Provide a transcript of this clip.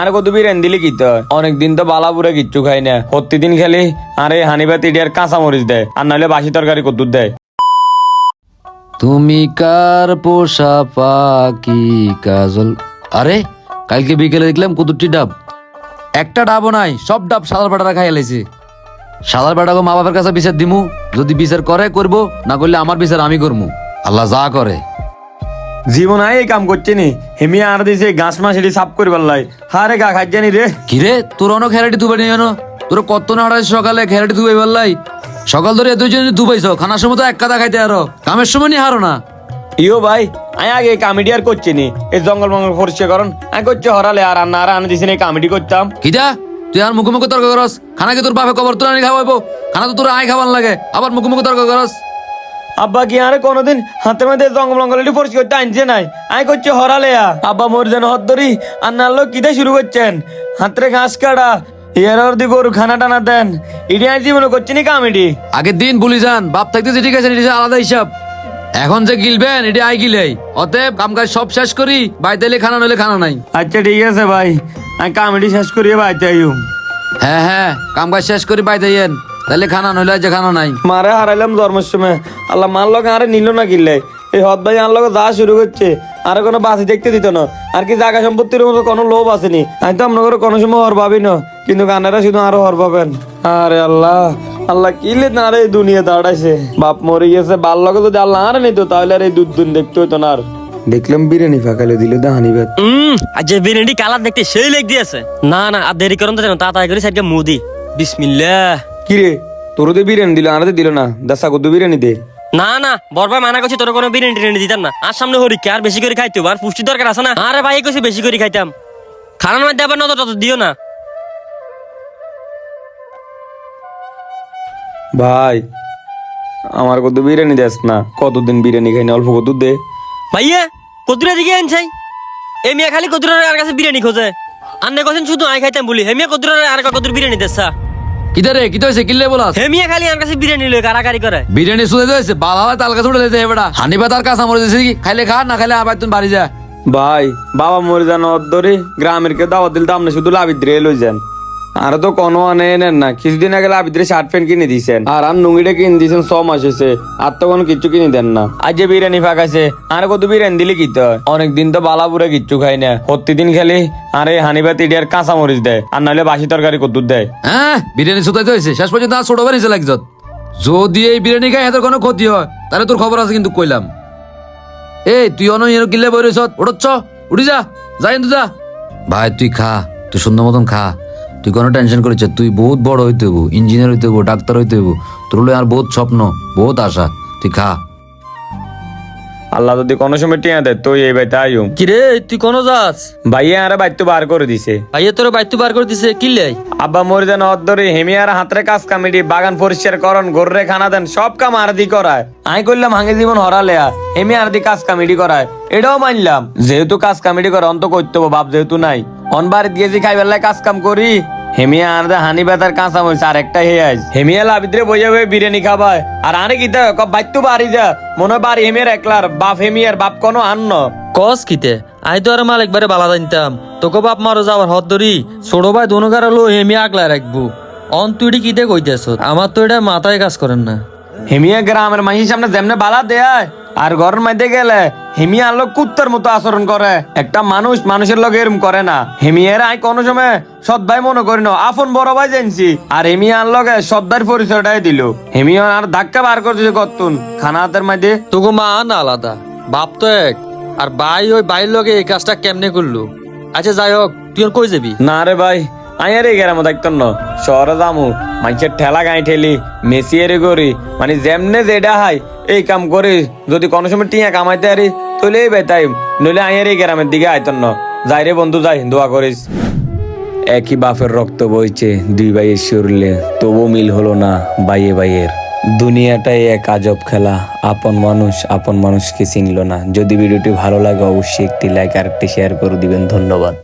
আরে কত বিরিয়ানি দিলি কি তো অনেকদিন তো বালা বালাপুরে কিচ্ছু খাই না। প্রতিদিন খেলি আরে হানিবাতি আর কাঁচা মরিচ দেয়, আর নাহলে বাসি তরকারি কদ্দুর দেয়। তুমি কার পোষা পাখি, কাজল? আরে, কালকে বিকেলে দেখলাম কুতুরটি ডাব। একটা ডাবও নাই, সব ডাব সাদার বাটারা খাই এলাইছে সাদার বাটাকে মা বাবার কাছে বিচার দিমু। যদি বিচার করে, করব, না করলে আমার বিচার আমি করমু। আল্লাহ যা করে। জীবন আয় এই কাম করছে নি। হেমি আর দিছে গাছ মাছ এটি সাফ করিবার লাই। হারে গা খাইজানি রে। কিরে তোর অনেক ধুবে নিয়ে জানো? তোর কত না হঠাৎ সকালে খেলাটি ধুবে বললাই সকাল ধরে দুইজন ধুবাইছ খানার সময় তো এক কাদা খাইতে আরও। কামের সময় নি হারো না। ইও ভাই আয় আগে কামেডি আর করছে নি। এই জঙ্গল মঙ্গল পরিষ্কার করন। আমি করছে হরালে আর রান্না আর আনে দিছি না কামেডি করতাম। কিদা তুই আর মুখে মুখে তর্ক করস? খানা কি তোর বাপে কবর তোর আনি খাওয়াইবো। খানা তো তোর আই খাবার লাগে আবার মুখে মুখে তর্ক করস। আব্বা কি আরে কোনোদিন হাতের মধ্যে জঙ্গল এটি পরিষ্কার করতে আনছে নাই? আমি করছে হরালে আব্বা মোর যেন হত ধরি আর নাহলে কিতে শুরু করছেন? হাতের ঘাস কাটা। ইয়ার দি গরু খানা টানা দেন। ইডি আই জীবনে করছে নি কামেডি আগের দিন ভুলি যান বাপ থাকতে যে ঠিক আছে এটি আলাদা হিসাব। এখন যে গিলবেন এটি আই গিলেই অতএব কাম কাজ সব শেষ করি বাইতে এলে খানা নইলে খানা নাই। আচ্ছা ঠিক আছে ভাই। আমি কামেডি শেষ করিয়ে বাইতে আইম হ্যাঁ হ্যাঁ কাম কাজ শেষ করি বাইতে তাহলে খানা নইলে যে খানা নাই। মারে হারাইলাম জন্মের সময়। আল্লাহ মার লগে আরে নিল না কিনলে এই হদ ভাই আনলগে যা শুরু করছে আর কোনো বাসি দেখতে দিত না। আর কি জায়গা সম্পত্তির মতো কোনো লোভ আসেনি। আমি তো আপনার কোনো সময় হর পাবি না কিন্তু গানেরা শুধু আরও হর পাবেন আরে আল্লাহ আল্লাহ কিলে না রে দুনিয়া দাঁড়াইছে। বাপ মরে গেছে বাল লগে যদি আল্লাহ আর নিত তাহলে আর এই দুধ দুন দেখতে হইতো না আর। দেখলাম বিরিয়ানি ফাঁকালে দিল দাহানি ভাত। হুম আর যে বিরিয়ানি কালার দেখতে সেই লেগ দিয়েছে। না না আর দেরি করুন তো যেন তাড়াতাড়ি করে সাইডকে মুদি। বিসমিল্লাহ। কিরে তোর তো বিরিয়ানি দিল আনাতে দিল না। দাসা কত বিরিয়ানি দে। না না বরবার মানা করছি তোর কোনো বিরিয়ানি টিরিয়ানি দিতাম না। আর সামনে হরিকে আর বেশি করে খাইতে আর পুষ্টি দরকার আছে না? আরে ভাই কইছি বেশি করে খাইতাম। খানার মধ্যে আবার নজর টজর দিও না। ভাই আমার কত বিরিয়ানি দেস না? কতদিন বিরিয়ানি খাই না? অল্প কত দে। ভাইয়া কতুরা দিকে আনছাই এ মিয়া খালি কতুরার আর কাছে বিরিয়ানি খোঁজে। আর নে শুধু আই খাইতাম বলি। হেমিয়া কতুরার আর কতুর বিরিয়ানি দেসা কিতা রে কিতা হয়েছে কিনলে বলাস হেমিয়া খালি আমার কাছে বিরিয়ানি লয় কারাকারি করে বিরিয়ানি শুনে দিয়েছে বাবা তাল কাছে উঠে দিতে এবারে হানি পাতার কাঁচা মরে দিয়েছে কি খাইলে খা না খাইলে আবার তুমি বাড়ি যা ভাই বাবা মরে যান অদ্দরে গ্রামের কে দাওয়াত দিল দাম আপনি শুধু দিয়ে লই যান আর তো কোনো আনে নেন না। কিছুদিন আগে লাভিদ্রে শার্ট প্যান্ট কিনে দিয়েছেন আর আর নুঙ্গিটা কিনে দিয়েছেন ছ মাস হয়েছে। আর তো কোনো কিচ্ছু কিনে দেন না। আজ যে বিরিয়ানি ফাঁকাছে আর কত বিরিয়ানি দিলি কি তো অনেকদিন তো বালাপুরে কিচ্ছু খাই না। প্রতিদিন খালি আরে হানিবাতি আর কাঁচা মরিচ দেয়। আর নাহলে বাসি তরকারি কদ্দুর দেয়। হ্যাঁ বিরিয়ানি সুতাইতে হয়েছে। শেষ পর্যন্ত আর ছোট বাড়িছে লাগছত যদি এই বিরিয়ানি খাই এদের কোনো ক্ষতি হয়। তাহলে তোর খবর আছে কিন্তু কইলাম। এই তুই অন এর কিনলে বই রইছ উঠছ উঠি যা। যাই যা। ভাই তুই খা। তুই সুন্দর মতন খা। তুই কোনো টেনশন করেছ তুই বহুত বড় হইতে হব ইঞ্জিনিয়ার হইতে হব ডাক্তার হইতে হব তোর হলো আর বহুত স্বপ্ন বহুত আশা তুই খা। আল্লাহ যদি কোনো সময় টিয়া দেয় তুই এই বাইতে আইম কিরে তুই কোন যাস? ভাইয়া আরে বাইতে বার করে দিছে। ভাইয়া তোর বাইতু বার করে দিছে কিল্লাই আব্বা মরে যেন অদ্দরে হেমিয়ার হাতের কাজ কামিটি বাগান পরিষ্কার করন গররে খানা দেন সব কাম আরদি করায়। আমি করলাম হাঙ্গে জীবন হরালেয়া হেমি আরদি কাজ কামিটি করায়। এটাও মানলাম যেহেতু কাজ কামিটি করে অন্ত করতে হব বাপ যেহেতু নাই। অন বাড়ি গেছি খাই বেলায় কাজ কাম করি। হেমিয়া আর হানি বেতার কাঁচা মরিচ আর একটা হে আজ হেমিয়া লাভিদ্রে বইয়া বই বিরিয়ানি খাবায়। আর আনে কি কব বাইতু বাড়ি যা মনে বাড়ি হেমিয়ার একলার বাপ হেমিয়ার বাপ কোনো আন্ন। কস কিতে আই তো আর মাল একবারে বালা জানতাম। তোকে বাপ মারো যাওয়ার হত ধরি ছোট ভাই দোনো লো হেমি আগলা রাখব। অন তুই কিতে কইতেছ? আমার তো এটা মাথায় কাজ করেন না। হেমিয়া গ্রামের মাইসির সামনে যেমনে বালা দেয় আর ঘরের মধ্যে গেলে হেমিয়া লোক কুত্তার মতো আচরণ করে। একটা মানুষ মানুষের লোক এরম করে না। হেমিয়ার আই কোনো সময় সৎ ভাই মনে করি না আপন বড় ভাই জানছি। আর হেমিয়ার লগে সৎদার পরিচয়টাই দিল। হেমিয়া আর ধাক্কা বার করতেছে কত্তুন খানা হাতের মধ্যে তোকে মা না আলাদা বাপ তো এক। আর ভাই ওই বাইর লগে এই কাজটা কেমনে করল? আচ্ছা যাই হোক তুই কই যাবি? না রে ভাই আই আরে গেরাম দেখত ন। শহরে যামু মানুষের ঠেলা গাই ঠেলি মেসি এরে করি মানে যেমনে যেটা হয় এই কাম করি, যদি কোনো সময় টিয়া কামাইতে আরি তাহলে এই বেতাই নইলে আই আরে গ্রামের দিকে আইতন যাই রে বন্ধু, যাই, দোয়া করিস। একই বাপের রক্ত বইছে, দুই ভাইয়ের শরীরে তবু মিল হলো না বাইয়ে বাইয়ের। দুনিয়াটাই এক আজব খেলা, আপন মানুষ আপন মানুষকে চিনল না। যদি ভিডিওটি ভালো লাগে, অবশ্যই একটি লাইক আর একটি শেয়ার করে দিবেন, ধন্যবাদ।